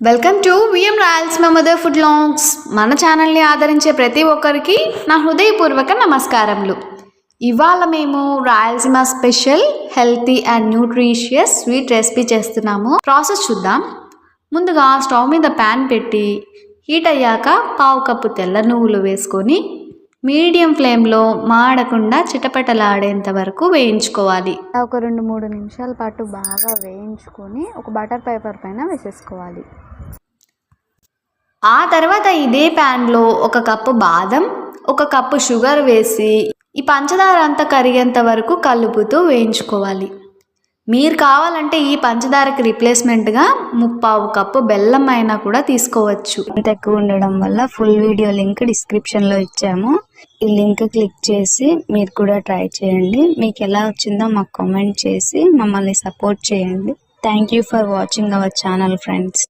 Welcome to VM Rayalaseema mother food longs మన ఛానల్ని ఆదరించే ప్రతి ఒక్కరికి నా హృదయపూర్వక నమస్కారములు. ఇవాళ మేము Rayalaseema special healthy and nutritious sweet recipe చేస్తున్నాము. ప్రాసెస్ చూద్దాం. ముందుగా స్టవ్ మీద ప్యాన్ పెట్టి హీట్ అయ్యాక పావు కప్పు తెల్ల నువ్వులు వేసుకొని మీడియం ఫ్లేమ్లో మాడకుండా చిటపటలాడేంత వరకు వేయించుకోవాలి. ఒక రెండు మూడు నిమిషాల పాటు బాగా వేయించుకొని ఒక బటర్ పేపర్ పైన వేసేసుకోవాలి. ఆ తర్వాత ఇదే ప్యాన్లో ఒక కప్పు బాదం ఒక కప్పు షుగర్ వేసి ఈ పంచదార అంతా కరిగేంత వరకు కలుపుతూ వేయించుకోవాలి. మీరు కావాలంటే ఈ పంచదారకి రిప్లేస్మెంట్గా ముప్పావు కప్పు బెల్లం అయినా కూడా తీసుకోవచ్చు. ఇంత ఎక్కువ ఉండడం వల్ల ఫుల్ వీడియో లింక్ డిస్క్రిప్షన్లో ఇచ్చాము. ఈ లింక్ క్లిక్ చేసి మీరు కూడా ట్రై చేయండి. మీకు ఎలా వచ్చిందో మాకు కామెంట్ చేసి మమ్మల్ని సపోర్ట్ చేయండి. Thank you for watching our channel friends.